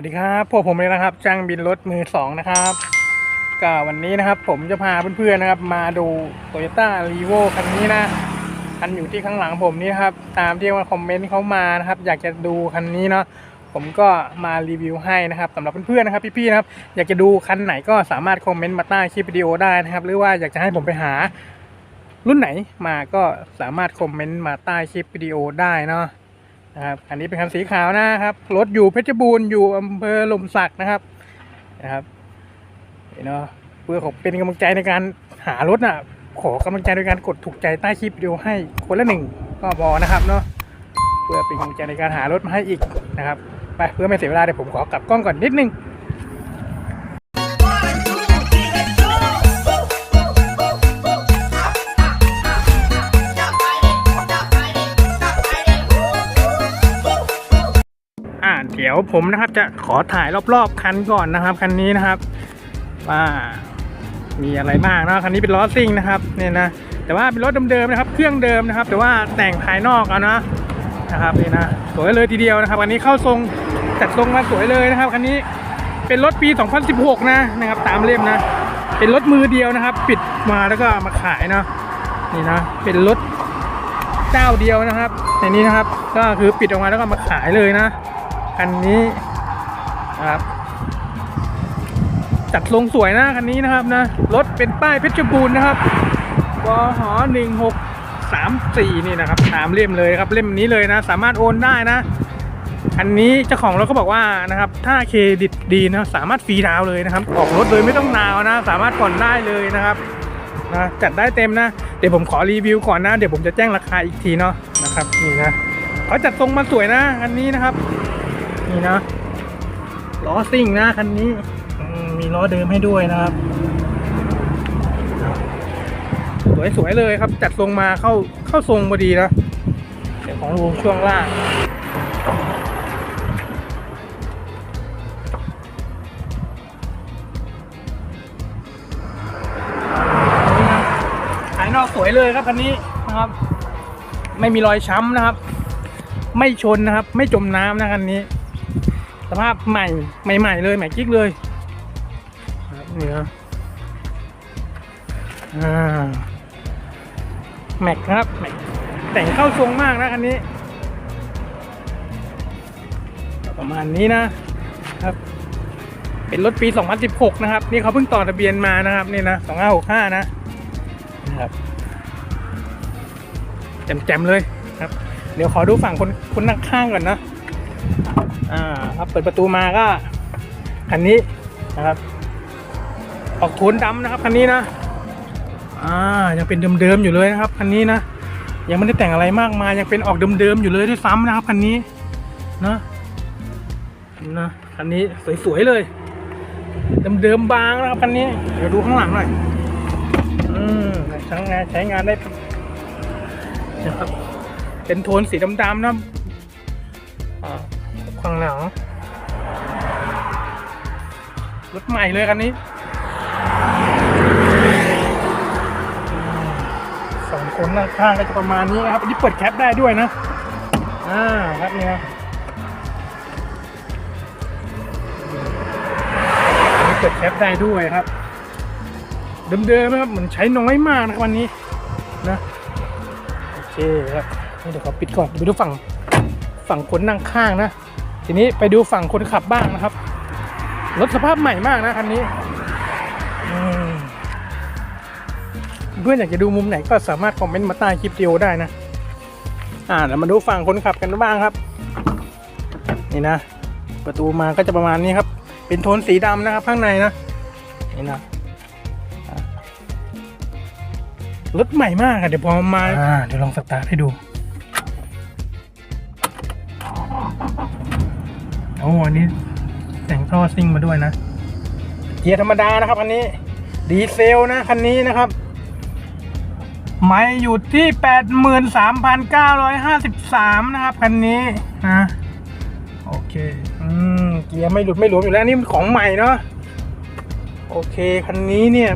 วัสดีครับพวกผมเลยนะครับจ้างบินรถมือสองนะครับก็วันนี้นะครับผมจะพาเพื่อนๆนะครับ มาดู Toyota r e v o คันนี้นะคันอยู่ที่ข้างหลังผมนี่ครับ ตามที่ว่าคอมเมนต์เขามานะครับ อยากจะดูคันนี้เนาะผมก็มารีวิวให้นะครับสำหรับเพื่อนๆนะครับ พี่ๆนะครับ อยากจะดูคันไหนก็สามารถคอมเมนต์มาใต้คลิปวิดีโอได้นะครับ หรือว่าอยากจะให้ผมไปหา รุ่นไหนมาก็สามารถคอมเมนต์มาใต้คลิปวิดีโอได้เนาะ นะครับอันนี้เป็นคันสีขาวนะครับรถอยู่เพชรบูรณ์อยู่อำเภอหลมสักนะครับนะครับเนาะเพื่อขอเป็นกำลังใจในการหารถน่ะขอกำลังใจในการกดถูกใจใต้คลิปวิดีโอให้คนละหนึ่งก็พอนะครับเนาะเพื่อเป็นกำลังใจในการหารถมาให้อีกนะครับไปเพื่อไม่เสียเวลาเดี๋ยวผมขอกลับกล้องก่อนนิดนึง ยวผมนะครับจะขอถ่ายรอบๆคันก่อนนะครับคันนี้นะครับว่ามีอะไรบ้างนะคันนี้เป็นล้อซิ่งนะครับเนี่ยนะแต่ว่าเป็นรถเดิมๆนะครับ เครื่องเดิมนะครับ แต่ว่าแต่งภายนอกเอานะนะครับนี่นะสวยเลยทีเดียวนะครับคันนี้เข้าทรงจัดทรงมาสวยเลยนะครับคันนี้เป็นรถปี 2016 นะนะครับตามเล่มนะ เป็นรถมือเดียวนะครับ ปิดมาแล้วก็มาขายเนาะนี่นะเป็นรถเจ้าเดียวนะครับในนี้นะครับ ก็คือปิดออกมาแล้วก็มาขายเลยนะ คันนี้นะครับจัดทรงสวยนะคันนี้นะครับนะรถเป็นป้ายเพชรบูรณ์นะครับวหหนึ่งหกสามสี่นี่นะครับตามเล่มเลยครับเล่มนี้เลยนะ สามารถโอนได้นะอันนี้เจ้าของรถก็บอกว่านะครับถ้าเครดิตดีนะสามารถฟรีดาวเลยนะครับ ออกรถโดยไม่ต้องดาวน์นะ สามารถผ่อนได้เลยนะครับนะจัดได้เต็มนะ เดี๋ยวผมขอรีวิวก่อนนะ เดี๋ยวผมจะแจ้งราคาอีกทีเนาะนะครับนี่นะเขาจัดทรงมาสวยนะอันนี้นะครับ นี่นะล้อซิ่งนะคันนี้มีล้อเดิมให้ด้วยนะครับ สวยๆเลยครับ จัดทรงมาเข้าเข้าทรงพอดีนะเดี๋ยวของดูช่วงล่างนี่นะภายนอกสวยเลยครับคันนี้นะครับ ไม่มีรอยช้ำนะครับ ไม่ชนนะครับ ไม่จมน้ำนะคันนี้ สภาพใหม่ใหม่ ๆ เลยใหม่กิ๊กเลยนี่นะอ่าแม็กครับแม็กแต่งเข้าทรงมากนะคันนี้ ประมาณนี้นะครับ เป็นรถปี 2016 นะครับ นี่เขาเพิ่งต่อทะเบียนมานะครับ นี่นะ 2565 นะนะครับแจ่มๆเลยครับ เดี๋ยวขอดูฝั่งคนคนนั่งข้างก่อนนะ อ่าครับเปิดประตูมาก็คันนี้นะครับ ออกโทนดำนะครับคันนี้นะอ่ายังเป็นเดิมๆอยู่เลยนะครับคันนี้นะยังไม่ได้แต่งอะไรมากมายยังเป็นออกเดิมๆอยู่เลยด้วยซ้ำนะครับคันนี้นะนะคันนี้สวยๆเลยเดิมๆบางนะครับคันนี้เดี๋ยวดูข้างหลังหน่อยอืมใช้งานใช้งานได้นะครับเป็นโทนสีดำๆนะอ่า ข้างหลังรถใหม่เลยคันนี้สองคนนั่งข้างก็จะประมาณนี้นะครับอันนี้เปิดแคปได้ด้วยนะอ่าครับเนี่ยอันนี้เปิดแคปได้ด้วยครับ เดิมๆนะครับเหมือนใช้น้อยมากนะครับวันนี้นะโอเคครับนี่เดี๋ยวขอปิดก่อนไปดูฝั่งฝั่งคนนั่งข้างนะ ทีนี้ไปดูฝั่งคนขับบ้างนะครับ รถสภาพใหม่มากนะคันนี้เพื่อนอยากจะดูมุมไหนก็สามารถคอมเมนต์มาใต้คลิปวิดีโอได้นะ อ่าเดี๋ยวมาดูฝั่งคนขับกันบ้างครับ นี่นะ ประตูมาก็จะประมาณนี้ครับ เป็นโทนสีดำนะครับ ข้างในนะ นี่นะรถใหม่มากอะเดี๋ยวพอมา อ่า เดี๋ยวลองสตาร์ทให้ดู โอ้อันนี้แต่งท่อซิ่งมาด้วยนะ เกียร์ธรรมดานะครับ อันนี้ ดีเซลนะคันนี้นะครับไม่อยู่ที่ 83,953 นะครับ คันนี้นะโอเค อืม เกียร์ไม่หลุดไม่หลวมอยู่แล้วนี่มันของใหม่เนาะโอเค คันนี้เนี่ย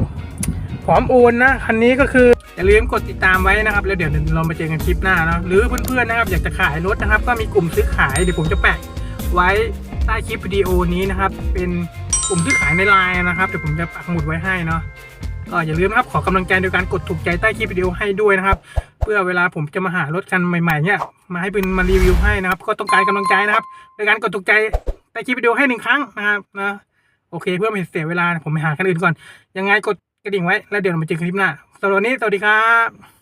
พร้อมโอนนะ คันนี้ก็คือ อย่าลืมกดติดตามไว้นะครับ แล้วเดี๋ยวเรามาเจอกันคลิปหน้านะหรือเพื่อนๆนะครับ อยากจะขายรถนะครับ ก็มีกลุ่มซื้อขายเดี๋ยวผมจะแปะ ไว้ใต้คลิปวิดีโอนี้นะครับ เป็นกลุ่มที่ขายในไลน์นะครับเดี๋ยวผมจะปักหมุดไว้ให้เนาะก็อย่าลืมนะครับขอกำลังใจโดยการกดถูกใจใต้คลิปวิดีโอให้ด้วยนะครับ เพื่อเวลาผมจะมาหารถคันใหม่ๆเนี่ยมาให้เป็นมารีวิวให้นะครับ ก็ต้องการกำลังใจนะครับโดยการกดถูกใจใต้คลิปวิดีโอให้หนึ่งครั้งนะครับนะโอเคเพื่อไม่เสียเวลาผมไปหาคันอื่นก่อน ยังไงกดกระดิ่งไว้แล้วเดี๋ยวเรามาเจอกันคลิปหน้าสำหรับวันนี้สวัสดีครับ